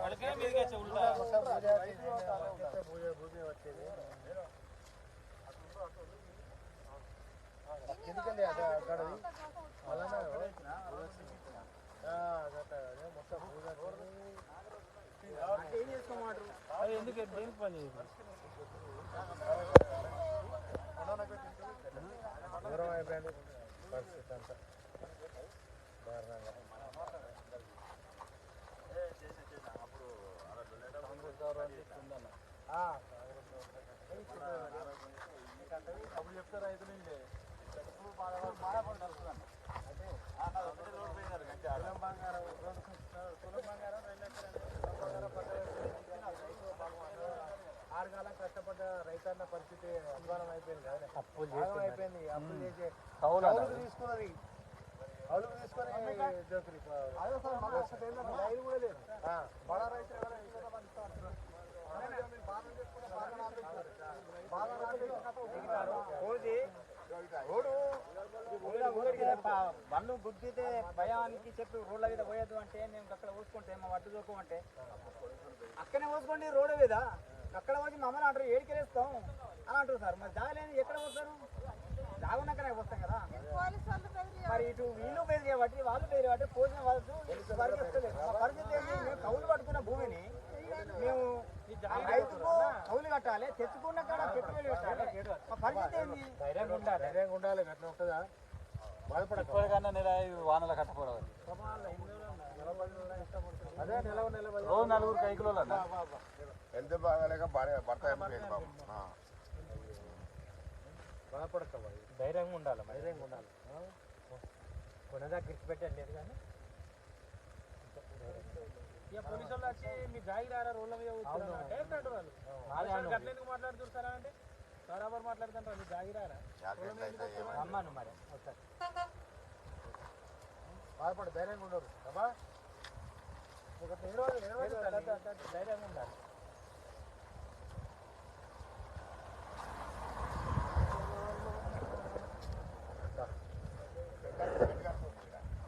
వాళ్ళకే మీదకి వచ్చే ఉల్టా భూమి వచ్చేది అది ఎందుకు దేనికి పని చేయదు దూరం అయిపోయింది పరిస్థితి అంతా దారుణంగా ఆ, అప్పుడు చెప్తారు రైతులు తులం బంగారం తులం బంగారం రైతన్న పరిస్థితి అధ్వానం అయిపోయింది కదా. అప్పులు ఆగం అయిపోయింది. అప్పులు చేసే కౌలు తీసుకున్నది. కౌలుకు తీసుకొని జోకులు లైన్ కూడా లేదు. బడా. బండ్లు గుద్దితే భయానికి చెప్పి రోడ్ల మీద పోయొద్దు అంటే మేము అక్కడ ఊసుకుంటే మా వడ్డు చూకోమంటే అక్కడే ఊసుకోండి రోడ్డు మీద. అక్కడ వచ్చి మమ్మల్ని అంటారు ఏడికెళ్ళేస్తాం అని అంటారు సార్. మరి జాగలేని ఎక్కడ పోతారు జాగున్నాకనే వస్తాం కదా. మరి ఇటు వీళ్ళు బెదిరే బట్టి వాళ్ళు బెదిరే బట్టి పోసిన వాళ్ళు మా పరిస్థితి ఏంటి? మేము కౌలు పట్టుకున్న భూమిని మేము రైతుకు కౌలు కట్టాలి తెచ్చుకున్న కాడ పెట్టుబడి పెట్టాలి. మా పరిస్థితి ఏంటి? ధైర్యంగా ఉండాలి ధైర్యంగా ఉండాలి అట్లా ఉంటుందా? ఇప్పటికన్నా నెల వానల కట్టకూడదు. అదే నెల నెల రోజు నలుగురు అన్న. హెల్త్ బాగాలేక భార్య భర్త చనిపోయింది బాబు. ఆ. బాధపడక ధైర్యంగా ఉండాలి ధైర్యంగా ఉండాలి. కొనదా కిర్చి పెట్టండి లేదు కానీ. ఇక పోలీసు వాళ్ళు వచ్చి మీ జాగిరారా రోడ్ల మీద అంటారు వాళ్ళు? గట్ల ఎందుకు మాట్లాడుతున్నారు సార్ అంటే? బరాబర్ మాట్లాడుతుంటారు? మీ అయితే ఏమో. అమ్మాను మరి. ఒకసారి బాధపడ ధైర్యంగా ఉండరు. అబ్బా. ఒక